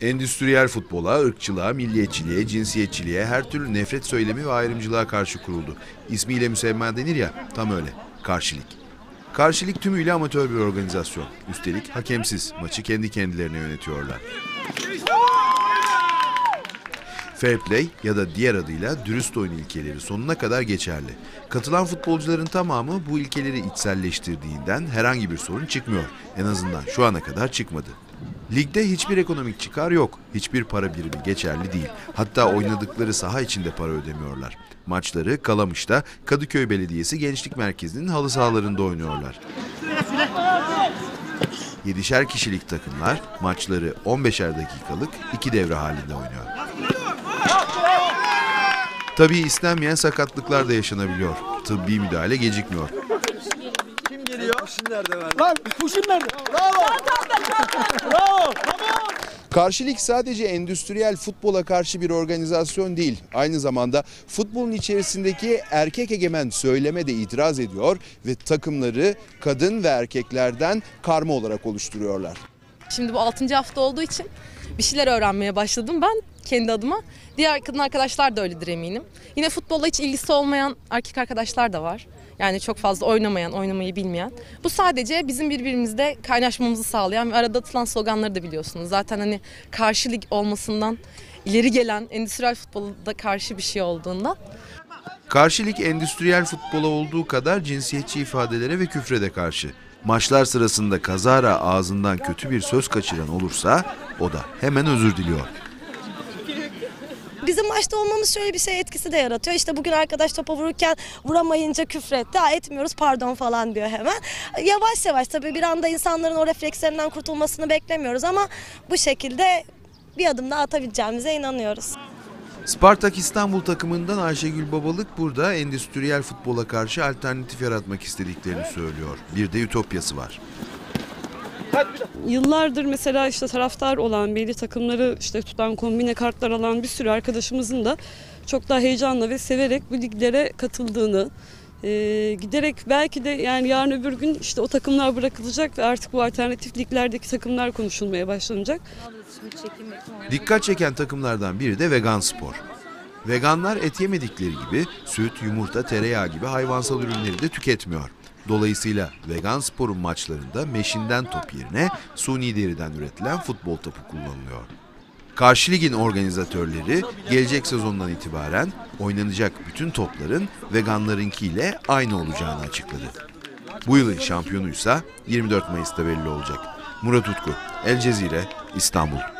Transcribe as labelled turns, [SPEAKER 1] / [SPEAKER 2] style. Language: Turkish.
[SPEAKER 1] Endüstriyel futbola, ırkçılığa, milliyetçiliğe, cinsiyetçiliğe, her türlü nefret söylemi ve ayrımcılığa karşı kuruldu. İsmiyle müsemma denir ya, tam öyle. Karşılık. Karşılık tümüyle amatör bir organizasyon. Üstelik hakemsiz, maçı kendi kendilerine yönetiyorlar. Fair play ya da diğer adıyla dürüst oyun ilkeleri sonuna kadar geçerli. Katılan futbolcuların tamamı bu ilkeleri içselleştirdiğinden herhangi bir sorun çıkmıyor. En azından şu ana kadar çıkmadı. Ligde hiçbir ekonomik çıkar yok. Hiçbir para birimi geçerli değil. Hatta oynadıkları saha içinde para ödemiyorlar. Maçları Kalamış'ta Kadıköy Belediyesi Gençlik Merkezi'nin halı sahalarında oynuyorlar. Yedişer kişilik takımlar maçları 15'er dakikalık iki devre halinde oynuyor. Tabii istenmeyen sakatlıklar da yaşanabiliyor. Tıbbi müdahale gecikmiyor.
[SPEAKER 2] Lan kuşun nerede? Bravo. Bravo.
[SPEAKER 1] Karşılık sadece endüstriyel futbola karşı bir organizasyon değil. Aynı zamanda futbolun içerisindeki erkek egemen söyleme de itiraz ediyor ve takımları kadın ve erkeklerden karma olarak oluşturuyorlar.
[SPEAKER 3] Şimdi bu 6. hafta olduğu için bir şeyler öğrenmeye başladım ben kendi adıma. Diğer kadın arkadaşlar da öyledir eminim. Yine futbolla hiç ilgisi olmayan erkek arkadaşlar da var. Yani çok fazla oynamayan, oynamayı bilmeyen. Bu sadece bizim birbirimizde kaynaşmamızı sağlayan ve arada atılan sloganları da biliyorsunuz. Zaten hani karşı lig olmasından ileri gelen endüstriyel futbolda karşı bir şey olduğundan
[SPEAKER 1] Karşılık endüstriyel futbola olduğu kadar cinsiyetçi ifadelere ve küfre de karşı. Maçlar sırasında kazara ağzından kötü bir söz kaçıran olursa o da hemen özür diliyor.
[SPEAKER 4] Bizim maçta olmamız şöyle bir şey etkisi de yaratıyor. İşte bugün arkadaş topa vururken vuramayınca küfretti. Ha, etmiyoruz pardon falan diyor hemen. Yavaş yavaş tabii bir anda insanların o reflekslerinden kurtulmasını beklemiyoruz ama bu şekilde bir adım daha atabileceğimize inanıyoruz.
[SPEAKER 1] Spartak İstanbul takımından Ayşegül Babalık burada endüstriyel futbola karşı alternatif yaratmak istediklerini söylüyor. Bir de ütopyası var.
[SPEAKER 5] Yıllardır mesela işte taraftar olan, belli takımları işte tutan, kombine kartlar alan bir sürü arkadaşımızın da çok daha heyecanla ve severek bu liglere katıldığını, e, giderek belki de yani yarın öbür gün işte o takımlar bırakılacak ve artık bu alternatif liglerdeki takımlar konuşulmaya başlanacak.
[SPEAKER 1] Dikkat çeken takımlardan biri de vegan spor. Veganlar et yemedikleri gibi süt, yumurta, tereyağı gibi hayvansal ürünleri de tüketmiyor. Dolayısıyla vegan sporun maçlarında meşinden top yerine suni deriden üretilen futbol topu kullanılıyor. Karşı ligin organizatörleri gelecek sezondan itibaren oynanacak bütün topların veganlarınkiyle aynı olacağını açıkladı. Bu yılın şampiyonuysa 24 Mayıs'ta belli olacak. Murat Utku, El Cezire, İstanbul.